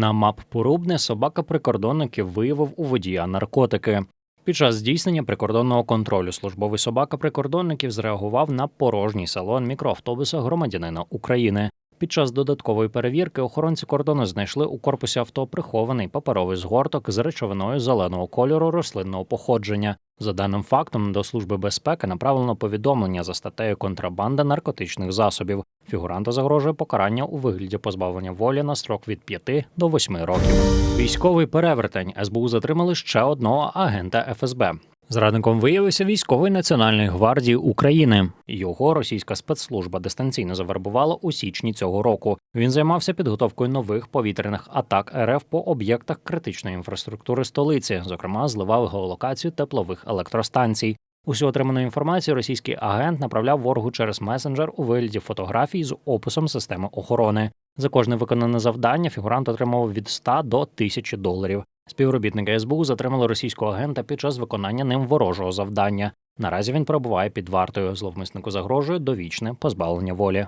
На мап Порубне собака прикордонників виявив у водія наркотики. Під час здійснення прикордонного контролю службовий собака прикордонників зреагував на порожній салон мікроавтобуса громадянина України. Під час додаткової перевірки охоронці кордону знайшли у корпусі авто прихований паперовий згорток з речовиною зеленого кольору рослинного походження. За даним фактом, до служби безпеки направлено повідомлення за статтею контрабанда наркотичних засобів. Фігуранта загрожує покарання у вигляді позбавлення волі на строк від 5 до 8 років. Військовий перевертень СБУ затримали ще одного агента ФСБ. Зрадником виявився військовий Національної гвардії України. Його російська спецслужба дистанційно завербувала у січні цього року. Він займався підготовкою нових повітряних атак РФ по об'єктах критичної інфраструктури столиці, зокрема, зливав геолокацію теплових електростанцій. Усю отриману інформацію російський агент направляв ворогу через месенджер у вигляді фотографій з описом системи охорони. За кожне виконане завдання фігурант отримував від 100 до 1000 доларів. Співробітники СБУ затримали російського агента під час виконання ним ворожого завдання. Наразі він перебуває під вартою. Зловмиснику загрожує довічне позбавлення волі.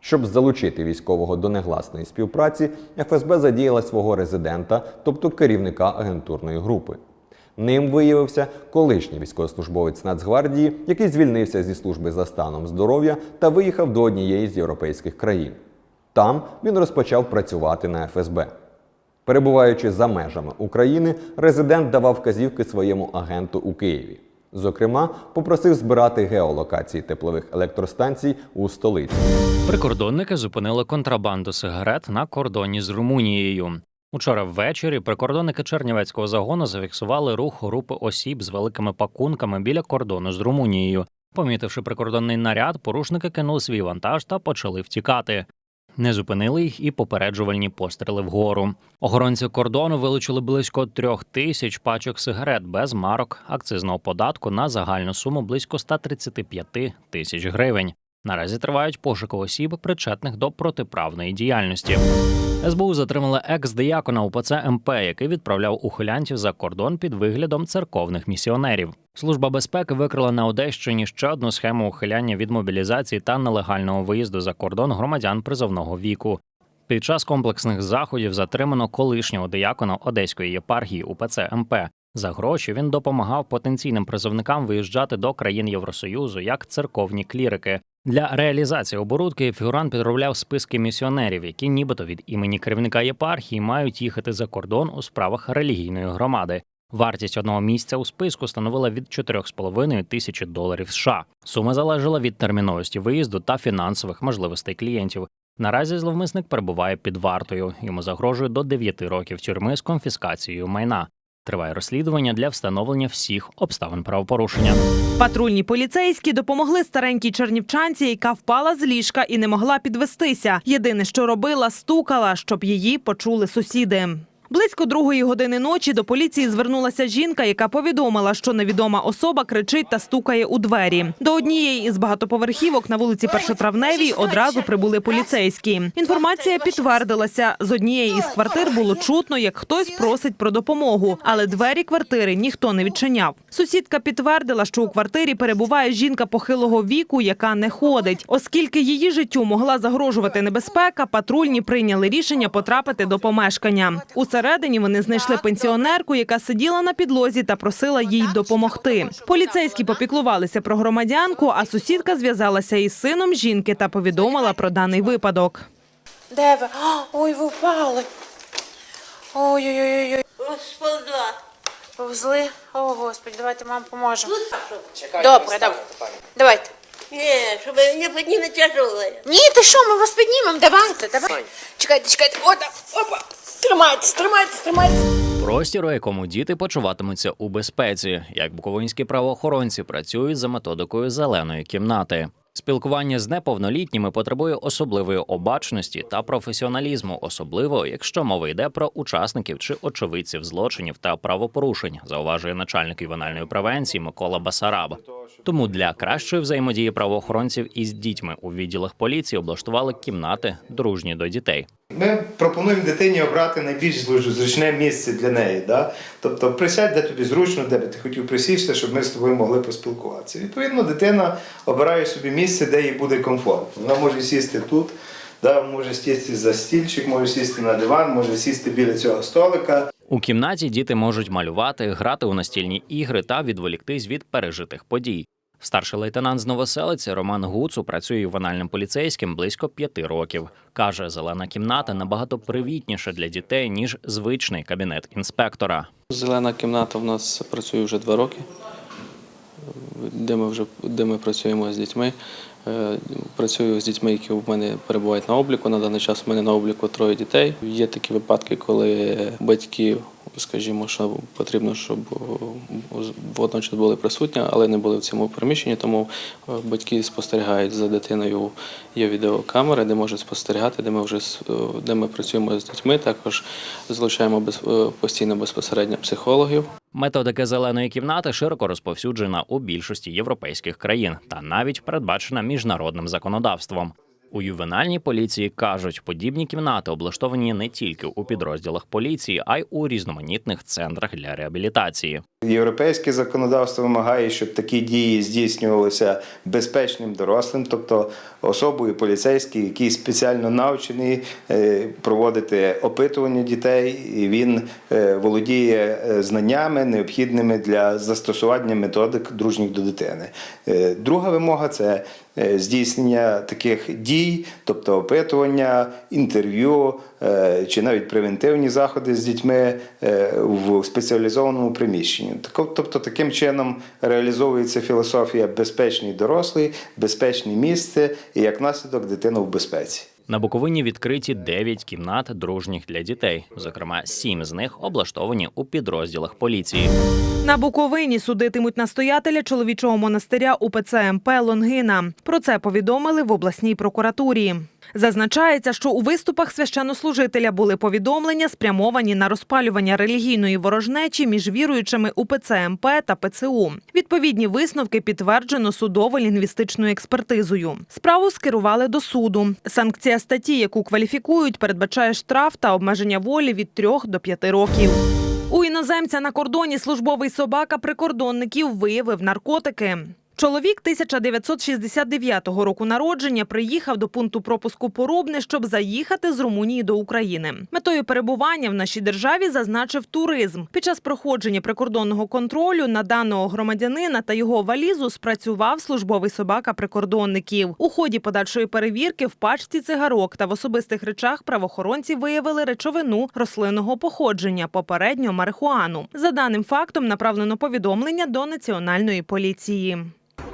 Щоб залучити військового до негласної співпраці, ФСБ задіяла свого резидента, тобто керівника агентурної групи. Ним виявився колишній військовослужбовець Нацгвардії, який звільнився зі служби за станом здоров'я та виїхав до однієї з європейських країн. Там він розпочав працювати на ФСБ. Перебуваючи за межами України, резидент давав вказівки своєму агенту у Києві. Зокрема, попросив збирати геолокації теплових електростанцій у столиці. Прикордонники зупинили контрабанду сигарет на кордоні з Румунією. Учора ввечері прикордонники Чернівецького загону зафіксували рух групи осіб з великими пакунками біля кордону з Румунією. Помітивши прикордонний наряд, порушники кинули свій вантаж та почали втікати. Не зупинили їх і попереджувальні постріли вгору. Охоронці кордону вилучили близько трьох тисяч пачок сигарет без марок акцизного податку на загальну суму близько 135 тисяч гривень. Наразі тривають пошуки осіб, причетних до протиправної діяльності. СБУ затримали екс-диякона УПЦ МП, який відправляв ухилянтів за кордон під виглядом церковних місіонерів. Служба безпеки викрила на Одещині ще одну схему ухиляння від мобілізації та нелегального виїзду за кордон громадян призовного віку. Під час комплексних заходів затримано колишнього диякона Одеської єпархії УПЦ МП. За гроші він допомагав потенційним призовникам виїжджати до країн Євросоюзу як церковні клірики. Для реалізації оборудки фігурант підробляв списки місіонерів, які нібито від імені керівника єпархії мають їхати за кордон у справах релігійної громади. Вартість одного місця у списку становила від 4,5 тисячі доларів США. Сума залежала від терміновості виїзду та фінансових можливостей клієнтів. Наразі зловмисник перебуває під вартою. Йому загрожує до 9 років тюрми з конфіскацією майна. Триває розслідування для встановлення всіх обставин правопорушення. Патрульні поліцейські допомогли старенькій чернівчанці, яка впала з ліжка і не могла підвестися. Єдине, що робила, стукала, щоб її почули сусіди. Близько другої години ночі до поліції звернулася жінка, яка повідомила, що невідома особа кричить та стукає у двері. До однієї із багатоповерхівок на вулиці Першотравневій одразу прибули поліцейські. Інформація підтвердилася. З однієї із квартир було чутно, як хтось просить про допомогу, але двері квартири ніхто не відчиняв. Сусідка підтвердила, що у квартирі перебуває жінка похилого віку, яка не ходить. Оскільки її життю могла загрожувати небезпека, патрульні прийняли рішення потрапити до помешкання. Усередині вони знайшли пенсіонерку, яка сиділа на підлозі та просила їй допомогти. Поліцейські попіклувалися про громадянку, а сусідка зв'язалася із сином жінки та повідомила про даний випадок. Де ви? Ой, ви впали. Ой-ой-ой. Повзли. О, Господи, давайте мам поможемо. Ну, Добре, добре. Давайте. Не, чтобы не поднимать тяжелое. Ні, ти що, ми вас піднімемо. Давайте, давайте. Чекайте, чекайте. Ота, опа. Тримайтесь, тримайтесь, тримайтесь. Простір, у якому діти почуватимуться у безпеці, як буковинські правоохоронці працюють за методикою зеленої кімнати. Спілкування з неповнолітніми потребує особливої обачності та професіоналізму, особливо якщо мова йде про учасників чи очевидців злочинів та правопорушень, зауважує начальник ювенальної превенції Микола Басараб. Тому для кращої взаємодії правоохоронців із дітьми у відділах поліції облаштували кімнати дружні до дітей. Ми пропонуємо дитині обрати найбільш зручне місце для неї. Да? Тобто присядь, де тобі зручно, де би ти хотів присісти, щоб ми з тобою могли поспілкуватися. Відповідно, дитина обирає собі місце, де їй буде комфортно. Вона може сісти тут, Да, може сісти за стільчик, може сісти на диван, може сісти біля цього столика. У кімнаті діти можуть малювати, грати у настільні ігри та відволіктись від пережитих подій. Старший лейтенант з Новоселиці Роман Гуцу працює ювенальним поліцейським близько п'яти років. каже, зелена кімната набагато привітніша для дітей ніж звичний кабінет інспектора. Зелена кімната в нас працює вже два роки, де ми вже де ми працюємо з дітьми. Е, Працюю з дітьми, які в мене перебувають на обліку. На даний час у мене на обліку троє дітей. Є такі випадки, коли батьки, скажімо, що потрібно, щоб о, водночас були присутні, але не були в цьому приміщенні. Тому е, батьки спостерігають за дитиною. Є відеокамери, де можуть спостерігати, де ми вже е, де ми працюємо з дітьми. Також залучаємо без, е, постійно безпосередньо психологів. Методика зеленої кімнати широко розповсюджена у більшості європейських країн та навіть передбачена міжнародним законодавством. У ювенальній поліції кажуть, подібні кімнати облаштовані не тільки у підрозділах поліції, а й у різноманітних центрах для реабілітації. Європейське законодавство вимагає, щоб такі дії здійснювалися безпечним дорослим, тобто особою поліцейський, який спеціально навчений е, проводити опитування дітей, і він е, володіє е, знаннями, необхідними для застосування методик дружніх до дитини. Друга вимога це здійснення таких дій, тобто опитування, інтерв'ю е, чи навіть превентивні заходи з дітьми е, в спеціалізованому приміщенні. Тобто таким чином реалізовується філософія безпечний дорослий, безпечне місце і як наслідок дитина в безпеці. На Буковині відкриті 9 кімнат дружніх для дітей. Зокрема, сім з них облаштовані у підрозділах поліції. На Буковині судитимуть настоятеля чоловічого монастиря УПЦ МП Лонгина. Про це повідомили в обласній прокуратурі. Зазначається, що у виступах священнослужителя були повідомлення, спрямовані на розпалювання релігійної ворожнечі між віруючими УПЦ МП та ПЦУ. Відповідні висновки підтверджено судово-лінгвістичною експертизою. Справу скерували до суду. Санкція статті, яку кваліфікують, передбачає штраф та обмеження волі від 3 до 5 років. У іноземця на кордоні службовий собака прикордонників виявив наркотики. Чоловік 1969 року народження приїхав до пункту пропуску Порубне, щоб заїхати з Румунії до України. Метою перебування в нашій державі зазначив туризм. Під час проходження прикордонного контролю на даного громадянина та його валізу спрацював службовий собака прикордонників. У ході подальшої перевірки в пачці цигарок та в особистих речах правоохоронці виявили речовину рослинного походження, попередньо марихуану. За даним фактом направлено повідомлення до національної поліції.